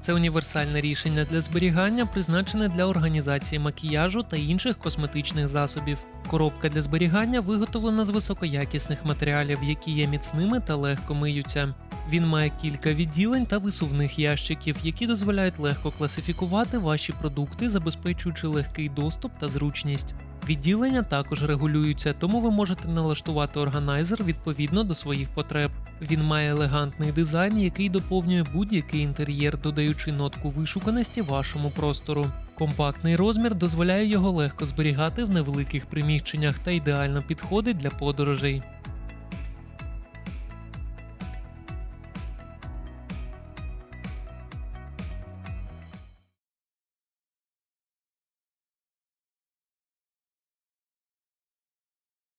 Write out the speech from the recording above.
Це універсальне рішення для зберігання, призначене для організації макіяжу та інших косметичних засобів. Коробка для зберігання виготовлена з високоякісних матеріалів, які є міцними та легко миються. Він має кілька відділень та висувних ящиків, які дозволяють легко класифікувати ваші продукти, забезпечуючи легкий доступ та зручність. Відділення також регулюються, тому ви можете налаштувати органайзер відповідно до своїх потреб. Він має елегантний дизайн, який доповнює будь-який інтер'єр, додаючи нотку вишуканості вашому простору. Компактний розмір дозволяє його легко зберігати в невеликих приміщеннях та ідеально підходить для подорожей.